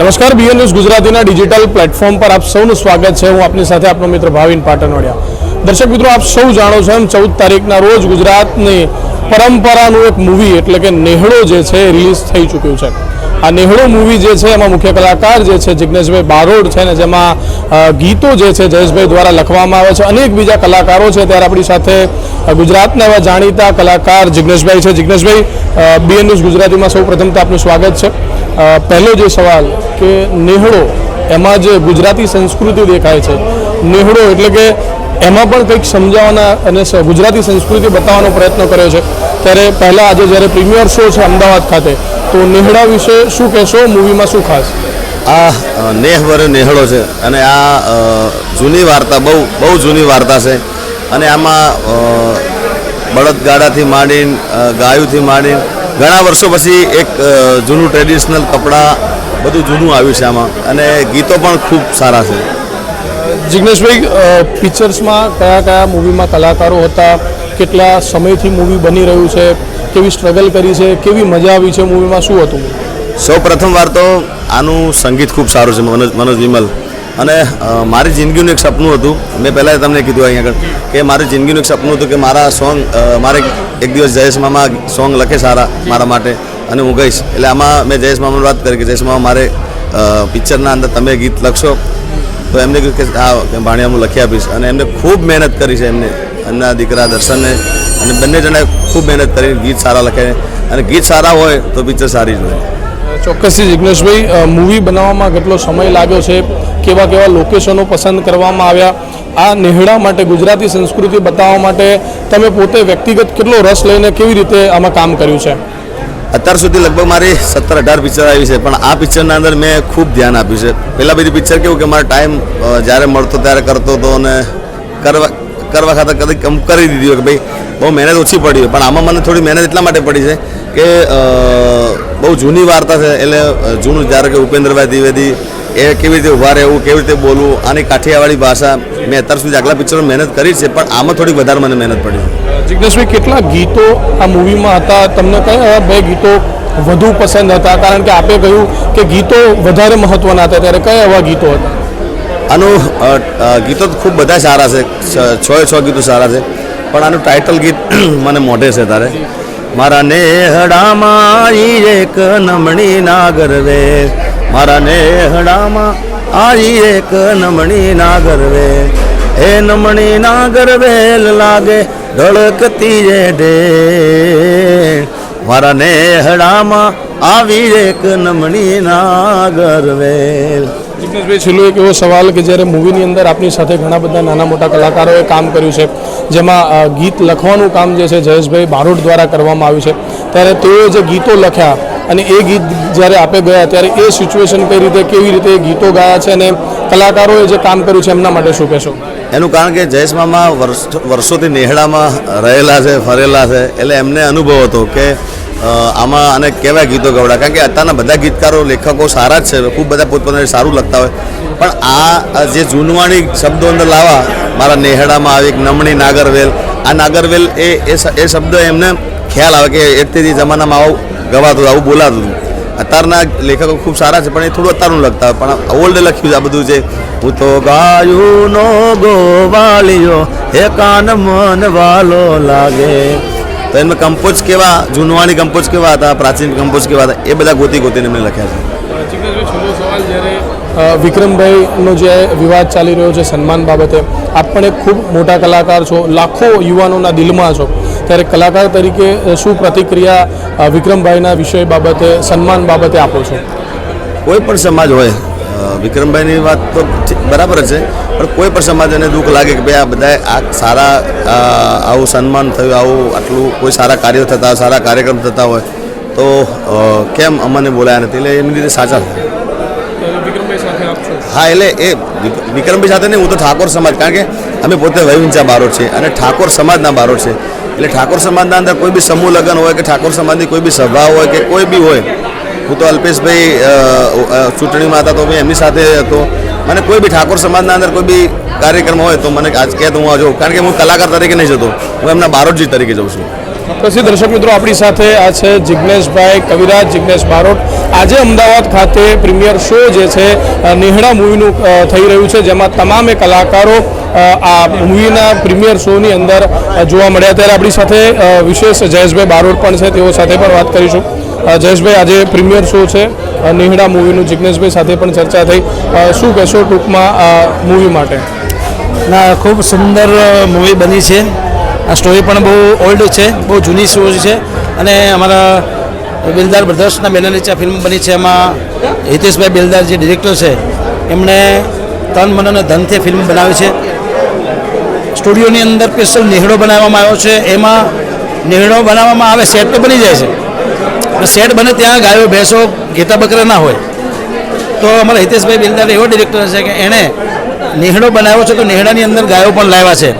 નમસ્કાર BN news ગુજરાતીના digital platform પર આપ સૌનું સ્વાગત છે. હું આપની સાથે આપનો મિત્ર ભાવિન પાટણવાડિયા. દર્શક મિત્રો, આપ સૌ જાણો છો એમ ચૌદ તારીખના રોજ ગુજરાતની પરંપરાનું એક મૂવી એટલે કે નેહડો જે છે રિલીઝ થઈ ચૂક્યું છે. આ નેહડો મૂવી જે છે એમાં મુખ્ય કલાકાર જે છે જિજ્ઞેશભાઈ બારોડ છે ને જેમાં ગીતો જે છે જયેશભાઈ દ્વારા લખવામાં આવે છે. અનેક બીજા કલાકારો છે. ત્યારે આપણી સાથે ગુજરાતના એવા જાણીતા કલાકાર જિજ્ઞેશભાઈ છે. જિજ્ઞેશભાઈ બીએન ન્યૂઝ ગુજરાતીમાં સૌ પ્રથમ તો આપનું સ્વાગત છે. પહેલો જે સવાલ કે નેહળો એમાં જે ગુજરાતી સંસ્કૃતિ દેખાય છે. નેહળો એટલે કે એમાં પણ કંઈક સમજાવવાના અને ગુજરાતી સંસ્કૃતિ બતાવવાનો પ્રયત્ન કર્યો છે. ત્યારે પહેલાં આજે જ્યારે પ્રીમિયર શો છે અમદાવાદ ખાતે, તો નેહડા વિશે શું કહેશો? મૂવીમાં શું ખાસ? આ નેહ વરે નેહળો છે. અને આ જૂની વાર્તા, બહુ બહુ જૂની વાર્તા છે. અને આમાં બળદગાડાથી માંડીને ગાયુંથી માંડીને, ઘણા વર્ષો પછી એક જૂનું ટ્રેડિશનલ કપડાં, બધું જૂનું આવ્યું છે આમાં. અને ગીતો પણ ખૂબ સારા છે. જિગ્નેશભાઈ પિક્ચર્સમાં કયા કયા મૂવીમાં કલાકારો હતા? કેટલા સમયથી મૂવી બની રહ્યું છે? કેવી સ્ટ્રગલ કરી છે? કેવી મજા આવી છે મૂવીમાં? શું હતું? સૌ પ્રથમ વાર તો આનું સંગીત ખૂબ સારું છે, મનોજ મનોજ વિમલ. અને મારી જિંદગીનું એક સપનું હતું. મેં પહેલાં તમને કીધું અહીંયા આગળ કે મારી જિંદગીનું એક સપનું હતું કે મારા સોંગ મારે એક દિવસ જયેશ મામા સોંગ લખે સારા, મારા માટે અને હું ગઈશ. એટલે આમાં મેં જયેશ મામાની વાત કરી કે જયેશ મામા, મારે પિક્ચરના અંદર તમે ગીત લખશો તો એમને કહ્યું કે આ ભાણિયા હું લખી આપીશ. અને એમને ખૂબ મહેનત કરી છે એમને. એમના દીકરા દર્શનને. અને બંને જણાએ ખૂબ મહેનત કરી, ગીત સારા લખે અને ગીત સારા હોય તો પિક્ચર સારી જ હોય. ચોક્કસથી જિગ્નેશભાઈ મૂવી બનાવવામાં કેટલો સમય લાગ્યો છે? કેવા કેવા લોકેશનો પસંદ કરવામાં આવ્યા? આ નેહડા માટે, ગુજરાતી સંસ્કૃતિ બતાવવા માટે તમે પોતે વ્યક્તિગત કેટલો રસ લઈને કેવી રીતે આમાં કામ કર્યું છે? અત્યાર સુધી લગભગ મારી સત્તર અઢાર પિક્ચર આવી છે, પણ આ પિક્ચરના અંદર મેં ખૂબ ધ્યાન આપ્યું છે. પહેલાં બધી પિક્ચર કેવું કે મારો ટાઈમ જ્યારે મળતો ત્યારે કરતો હતો અને કરવા કરવા ખાતર કદી કમ કરી દીધી કે ભાઈ, બહુ મહેનત ઓછી પડી પણ આમાં મને થોડી મહેનત એટલા માટે પડી છે કે બહુ જૂની વાર્તા છે. એટલે જૂનું, જ્યારે કે ઉપેન્દ્રભાઈ દ્વિવેદી એ કેવી રીતે ઊભા રહેવું, કેવી રીતે બોલવું, આની કાઠિયાવાડી ભાષા મેં અત્યાર સુધી આગલા પિક્ચરમાં મહેનત કરી છે પણ આમાં થોડીક વધારે મને મહેનત પડી. જિગ્નેશભાઈ કેટલા ગીતો આ મૂવીમાં હતા? તમને કયા બે ગીતો વધુ પસંદ હતા? કારણ કે આપે કહ્યું કે ગીતો વધારે મહત્વના હતા ત્યારે કયા એવા ગીતો હતા? આનું ગીતો તો ખૂબ બધા સારા છે છ- છ ગીતો સારા છે પણ આનું ટાઇટલ ગીત મને મોઢે છે તારે. મારા નેહડામાં એક નમણી નાગર રે. મારા નેહડામાં આઈ એક નમણી ના ગરવે હે નમણી ના ગરવે લાગે ધડકતી એ ઢેર મારા નેહડામાં આવી એક નમણી ના ગરવેલ જિગ્નેશભાઈ, છેલ્લો એક એવો સવાલ કે જ્યારે મૂવીની અંદર આપની સાથે ઘણા બધા નાના મોટા કલાકારોએ કામ કર્યું છે, જેમાં ગીત લખવાનું કામ જે છે જયેશભાઈ બારોટ દ્વારા કરવામાં આવ્યું છે, ત્યારે તેઓએ જે ગીતો લખ્યા અને એ ગીત જ્યારે આપે ગયા ત્યારે એ સિચ્યુએશન કઈ રીતે, કેવી રીતે ગીતો ગાયા છે અને કલાકારોએ જે કામ કર્યું છે એમના માટે શું કહેશો? એનું કારણ કે જયેશ મામા વર્ષ- વર્ષોથી નેહડામાં રહેલા છે, ફરેલા છે, એટલે એમને અનુભવ હતો કે આમાં આને કેવા ગીતો ગવડા કારણ કે અત્યારના બધા ગીતકારો, લેખકો સારા જ છે, ખૂબ બધા પોતપોતાને સારું લખતા હોય. પણ આ જે જૂનવાણી શબ્દો અંદર લાવવા મારા નેહડામાં આવી એક નમણી નાગરવેલ, આ નાગરવેલ એ એ શબ્દ એમને ખ્યાલ આવે કે એ જમાનામાં આવું ગવાતું આવું બોલાતું હતું. અત્યારના લેખકો ખૂબ સારા છે, પણ એ થોડું અત્યારનું લખતા પણ ઓલ્ડ લખ્યું છે, આ બધું છે. હું તો ગાયું નો ગોવાળિયો હે કાન મન વાલો લાગે. તો એમાં કંપોઝ કેવા, જૂનવાણી કંપોઝ કેવા હતા, પ્રાચીન કંપોઝ કેવા હતા, એ બધા ગોતી ગોતીને મેં લખ્યા છે. વિક્રમભાઈનો જે વિવાદ ચાલી રહ્યો છે સન્માન બાબતે, આપ પણ એક ખૂબ મોટા કલાકાર છો, લાખો યુવાનોના દિલમાં છો. ત્યારે કલાકાર તરીકે શું પ્રતિક્રિયા વિક્રમભાઈના વિષય બાબતે સન્માન બાબતે આપો છો? કોઈ પણ સમાજ હોય વિક્રમભાઈની વાત તો બરાબર છે પણ કોઈ પણ સમાજને દુઃખ લાગે કે ભાઈ આ બધાએ આ સારા આવું સન્માન થયું આવું આટલું કોઈ સારા કાર્યો થતા સારા કાર્યક્રમ થતા હોય તો કેમ અમને બોલાયા નથી? એટલે એમની રીતે સાચા. હા એટલે એ વિક્રમભાઈ સાથે નહીં, હું તો ઠાકોર સમાજ, કારણ કે અમે પોતે વૈવિંચા બારો છે અને ઠાકોર સમાજના બારો છે. એટલે ઠાકોર સમાજના અંદર કોઈ બી સમૂહ લગ્ન હોય કે ઠાકોર સમાજની કોઈ બી સભા હોય કે કોઈ બી હોય, હું તો અલ્પેશભાઈ ચૂંટણીમાં હતા તો મેં એમની સાથે હતો. મને કોઈ બી ઠાકોર સમાજના અંદર કોઈ બી કાર્યક્રમ હોય તો મને આજ કહે તો હું આ જોઉં. કારણ કે હું કલાકાર તરીકે નહીં જતો, હું એમના બારોટજી તરીકે જઉં છું. પછી દર્શક મિત્રો આપણી સાથે આ છે જિજ્ઞેશભાઈ કવિરાજ જિજ્ઞેશ બારોટ. આજે અમદાવાદ ખાતે પ્રીમિયર શો જે છે અ, નેહડા મૂવીનું થઈ રહ્યું છે જેમાં તમામે કલાકારો આ મૂવીના પ્રીમિયર શોની અંદર જોવા મળ્યા. ત્યારે આપણી સાથે વિશેષ જયેશભાઈ બારોટ પણ છે તેઓ સાથે પણ વાત કરીશું. જયેશભાઈ આજે પ્રીમિયર શો છે અ, નેહડા મૂવીનું. જિજ્ઞેશભાઈ સાથે પણ ચર્ચા થઈ. શું કહેશો ટૂંકમાં મૂવી માટે? ના ખૂબ સુંદર મૂવી બની છે. આ સ્ટોરી પણ બહુ ઓલ્ડ છે, બહુ જૂની સ્ટોરી છે અને અમારા બિલદાર બ્રધર્સના બેનર નીચે ફિલ્મ બની છે એમાં હિતેશભાઈ બિલદાર જે ડિરેક્ટર છે, એમણે તન, મન અને ધનથી ફિલ્મ બનાવી છે. સ્ટુડિયોની અંદર સ્પેશિયલ નેહડો બનાવવામાં આવ્યો છે, એમાં નેહડો બનાવવામાં આવે સેટ તો બની જાય છે. સેટ બને ત્યાં ગાયો, ભેંસો, ઘેટા બકરા ના હોય. તો અમારા હિતેશભાઈ બિલદાર એવો ડિરેક્ટર છે કે એણે નેહડો બનાવ્યો છે, તો નેહડાની અંદર ગાયો પણ લાવ્યા છે.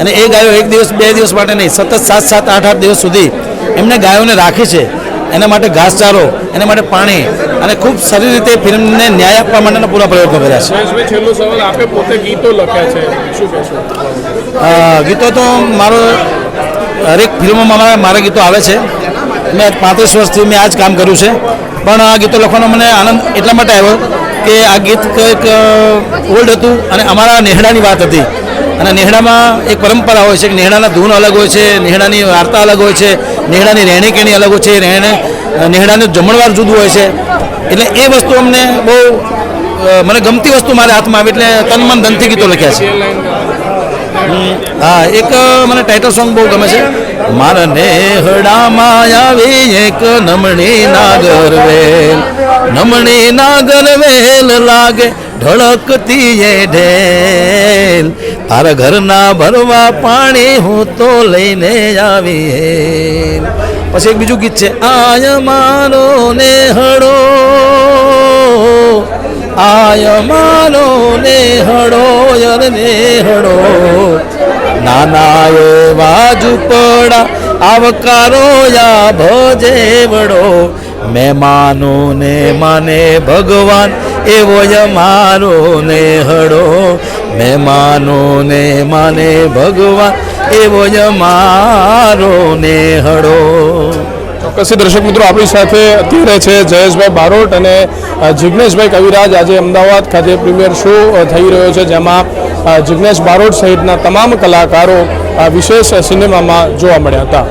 અને એ ગાયો એક દિવસ બે દિવસ માટે નહીં સતત સાત સાત આઠ આઠ દિવસ સુધી એમને ગાયોને રાખી છે. એના માટે ઘાસચારો એના માટે પાણી અને ખૂબ સારી રીતે ફિલ્મને ન્યાય આપવા માટેના પૂરા પ્રયત્નો કર્યા છે. ગીતો લખ્યા છે. ગીતો તો મારો હરેક ફિલ્મોમાં મારા ગીતો આવે છે. મેં પાંત્રીસ વર્ષથી મેં આ જ કામ કર્યું છે. પણ આ ગીતો લખવાનો મને આનંદ એટલા માટે આવ્યો કે આ ગીત કંઈક ઓલ્ડ હતું અને અમારા નેહડાની વાત હતી. અને નેહડામાં એક પરંપરા હોય છે કે નેહડાના ધૂન અલગ હોય છે, નેહડાની વાર્તા અલગ હોય છે, નેહડાની રહેણી કેણી અલગ હોય છે, રહેણે, નેહડાનું જમણવાર જુદું હોય છે. એટલે એ વસ્તુ અમને બહુ મને ગમતી વસ્તુ મારે હાથમાં આવી એટલે તન મન ધનથી ગીતો લખ્યા છે. હા, એક મને ટાઇટલ સોંગ બહુ ગમે છે. મારા નેહડામાં આવી એક નમણી નાગર વેલ નમણી નાગર વેલ લાગે ઢળકતી એ ઢેલ. તારા ઘરના ભરવા પાણી હું તો લઈને આવી પછી એક બીજું ગીત છે, આય મારો નેહડો, આય માનો નેહડો, યર નેહડો. નાના એવા ઝૂંપડા આવકારો યા ભજેવડો. મેમાનો ને માને ભગવાન એવો ય મારો નેહડો મહેમાનો ને માને ભગવાન. એવો ય મારો નેહડો. ચોક્કસથી દર્શક મિત્રો, આપણી સાથે અત્યારે છે જયેશભાઈ બારોટ અને જિજ્ઞેશભાઈ કવિરાજ. આજે અમદાવાદ ખાતે પ્રીમિયર શો થઈ રહ્યો છે, જેમાં જિજ્ઞેશ બારોટ સહિતના તમામ કલાકારો વિશેષ સિનેમામાં જોવા મળ્યા હતા.